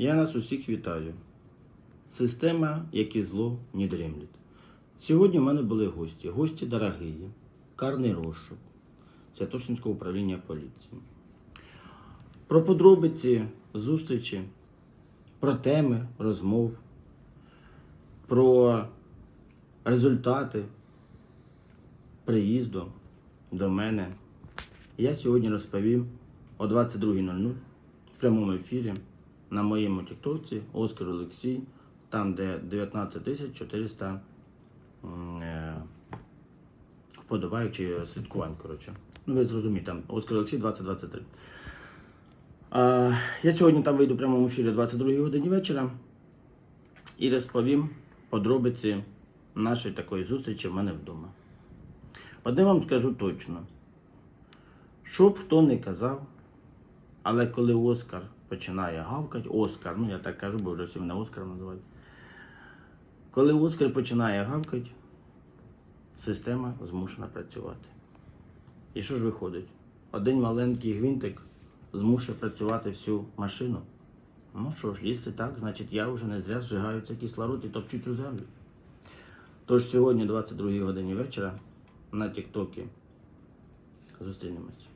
Я нас усіх вітаю. Система, як і зло, не дремлет. Сьогодні в мене були гості. Гості дорогі, карний розшук, Святошинського управління поліції. Про подробиці зустрічі, про теми розмов, про результати приїзду до мене я сьогодні розповім о 22.00 в прямому ефірі на моєму тіктоці Оскар Олексій, там де 19 400 е, вподобайок чи слідкувань, коротше. Ну, ви зрозумієте, там Оскар Олексій 2023. А, я сьогодні там вийду в ефірі о 22 годині вечора і розповім подробиці нашої такої зустрічі в мене вдома. Одне вам скажу точно. Що б хто не казав, але коли Оскар починає гавкати, Оскар, ну я так кажу, бо вже всі мене Оскаром називають. Коли Оскар починає гавкати, система змушена працювати. І що ж виходить? Один маленький гвинтик змушує працювати всю машину. Ну що ж, якщо так, значить я вже не зря зжигаю цей кислород і топчу цю землю. Тож сьогодні, 22 годині вечора, на Тіктокі зустрінемось.